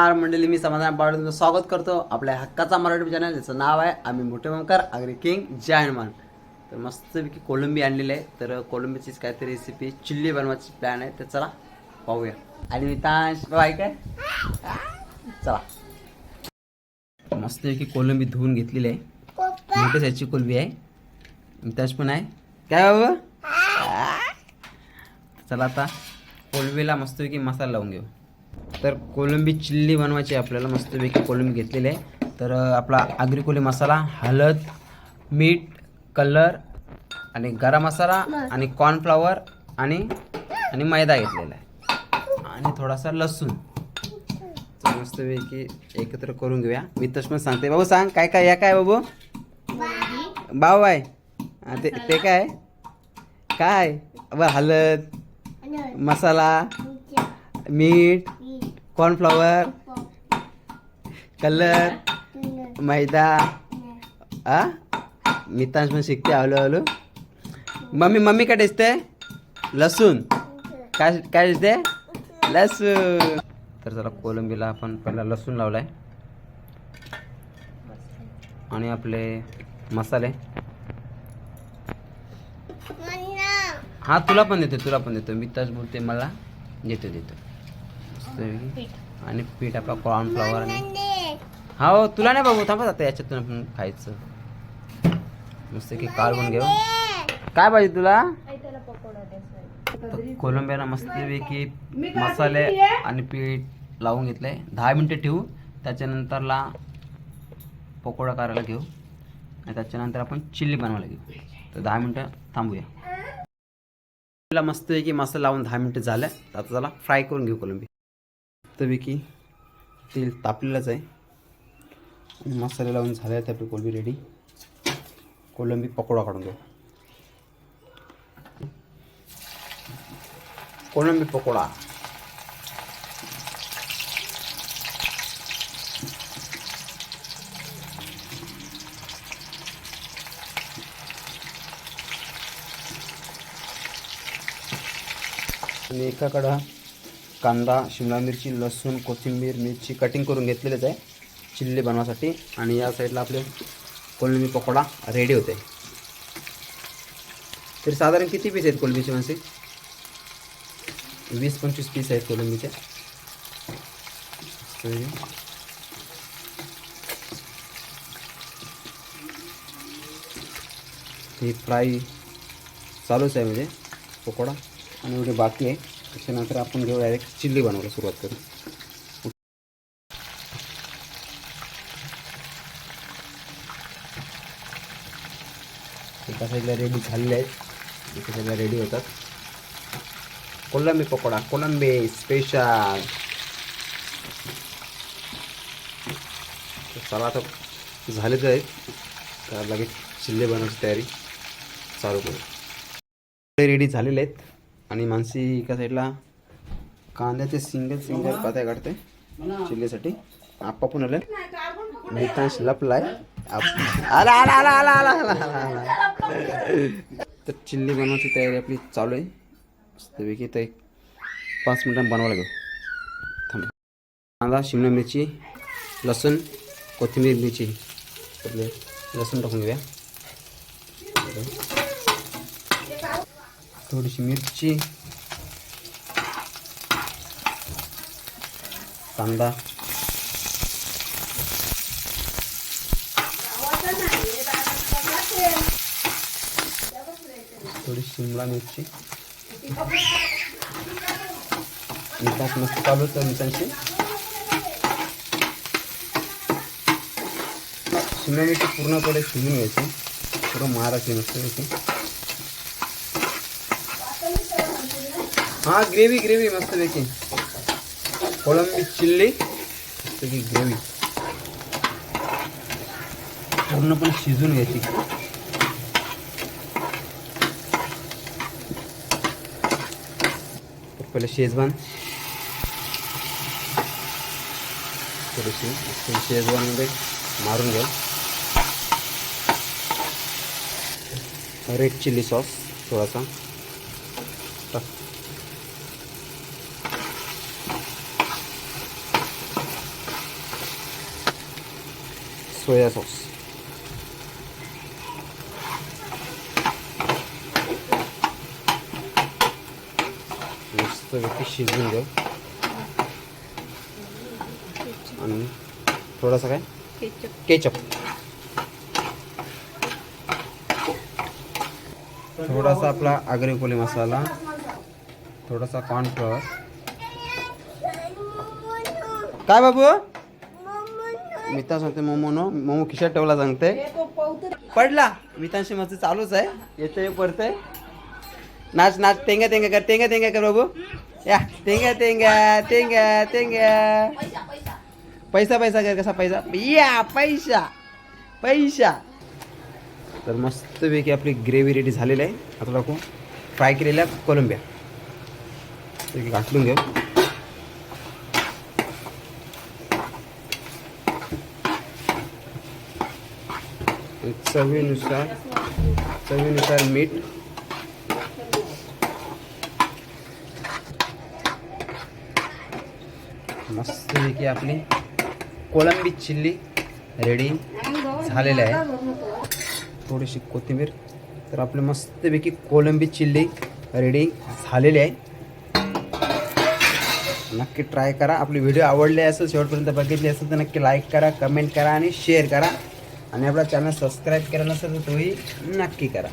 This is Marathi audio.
नमस्कार मंडळी मी समाधान पावडे तुमचं स्वागत करतो आपल्या हक्काचा मराठी चॅनल ज्याचं नाव आहे आम्ही मोठे ओंकार आगरी किंग जय हनुमान. तर मस्तपैकी कोलंबी आणलेली आहे. तर कोलंबीचीच काहीतरी रेसिपी चिल्ली बनवायची प्लॅन आहे. तर चला पाहूया. आणि मी ताश बाय काय चला. मस्तपैकी कोलंबी धुवून घेतलेली आहे. मोठी साईजची कोलंबी आहे. मिताज पण आहे. काय बाबा? चला आता कोलंबीला मस्तपैकी मसाला लावून घेऊ. तर कोलंबी चिल्ली बनवायची आपल्याला मस्तपैकी कोलंबी घेतलेली आहे. तर आपला आगरी कोली मसाला हळद मीठ कलर आणि गरम मसाला आणि कॉर्नफ्लॉवर आणि आणि मैदा घेतलेला आहे. आणि थोडासा लसूण. तर मस्तपैकी एकत्र करून घेऊया. मी तसं पण सांगते. बाबू सांग काय काय या काय बाबू? बाबू आहे. ते ते काय काय ब हळद मसाला मीठ कॉर्नफ्लॉवर कलर मैदा आ मितांश पण शिकते हळू हळू मम्मी मम्मी काय दिसते लसूण. काय काय दिसते लसूण. तर चला कोलंबीला आपण पहिला लसूण लावलाय. आणि आपले मसाले. हा तुला पण देतो तुला पण देतो. मी तच बोलते मला देतो देतो. मस्तपैकी. आणि पीठ आपला कॉर्नफ्लॉवर आणि हा तुला नाही बाबू थांबा आता याच्यातून आपण खायचं. मस्त की काढून घेऊ काय पाहिजे तुला? तर कोलंबियाला मस्तपैकी मसाले आणि पीठ लावून घेतलंय. दहा मिनटं ठेवू. त्याच्यानंतरला पकोडा करायला घेऊ. आणि त्याच्यानंतर आपण चिल्ली बनवायला घेऊ. तर दहा मिनटं थांबूया. ला मस्तपैकी मसाला लावून दहा मिनटं झालं. तर आता त्याला फ्राय करून घेऊ कोलंबी. मस्तपैकी तेल तापलेलंच आहे. आणि मसाले लावून झाले आहेत आपली कोलंबी रेडी कोलंबी पकोडा काढून घेऊ. कोलंबी पकोडा. आणि एकाकडं कांदा शिमला मिरची लसूण कोथिंबीर मिरची कटिंग करून घेतलेलेच आहे. चिल्ली बनवासाठी. आणि या साईडला आपले कोलंबी पकोडा रेडी होते. तरी साधारण किती पीस आहेत कोलंबीचे माणसे वीस पंचवीस पीस आहेत कोलंबीचे तरी ही फ्राय चालूच आहे म्हणजे पकोडा. आणि एवढे बाकी आहे. त्याच्यानंतर आपण घेऊ डायरेक्ट चिल्ली बनवायला सुरुवात करू. एका साईडला रेडी झालेले आहेत. एका साईडला रेडी होतात. कोलंबी पकोडा कोलंबी स्पेशल चला आता झालेच आहेत तर लगेच चिल्ले बनवायची तयारी चालू करू. रेडी झालेले आहेत. आणि मानसी एका साईडला कांद्याचे सिंगल सिंगल पात्या काढते चिल्लीसाठी. आप्पा पण आले. नितांश लपलाय. आला आला आला आला आला आला आला तर चिल्ली बनवायची तयारी आपली चालू आहे. मस्तपैकी ते पाच मिनटांनी बनवा लागेल. थांब. कांदा शिमला मिरची लसूण कोथिंबीर मिरची. लसूण टाकून घेऊया. थोडीशी मिरची कांदा. थोडी शिमला मिरची. मिठास मस्त चालू तर मिठांची शिमला मिरची पूर्णपणे शिजून घ्यायची. पूर्ण महाराष्ट्र मस्त घ्यायची हा ग्रेव्ही ग्रेव्ही मस्तपैकी कोळंबी चिल्ली मस्तपैकी ग्रेव्ही पूर्णपणे शिजून घ्यायची. पहिले शेजवान. थोडीशी शेजवानमध्ये मारून घ्या रेड चिल्ली सॉस थोडासा. सोया सॉस मस्तपैकी शिजवून घेऊ आणि थोडासा काय? केचप. थोडासा आपला आगरी कोली मसाला थोडासा कॉर्नफ्लॉवर काय बाबू? मी सांगते मोमो नो मोमो खिशात ठेवला सांगते. पडला. मितांशी मस्त चालूच आहे. येते पडतंय नाच नाच. तेंगा तेंगा कर तेंगा तेंगा कर बाबू. या. तेंगा तेंगा तेंगा तेंगा पैसा पैसा कर कसा पैसा? या पैसा. पैसा. तर मस्तपैकी आपली ग्रेव्ही रेडी झालेली आहे. आता टाकू. फ्राय केलेल्या कोलंबिया. घातलून घेऊ आणि चवीनुसार चवीनुसार मीठ. मस्तपैकी आपली कोळंबी चिल्ली रेडी झालेलं आहे. थोडीशी कोथिंबीर. तर आपली मस्तपैकी कोलंबी चिल्ली रेडी झालेली आहे. नक्की ट्राय करा. आपले व्हिडिओ आवडले असेल शेवटपर्यंत बघितली असेल तर नक्की लाईक करा कमेंट करा आणि शेअर करा. आणि आपला चॅनल सबस्क्राईब करा नसेल तर तोही नक्की करा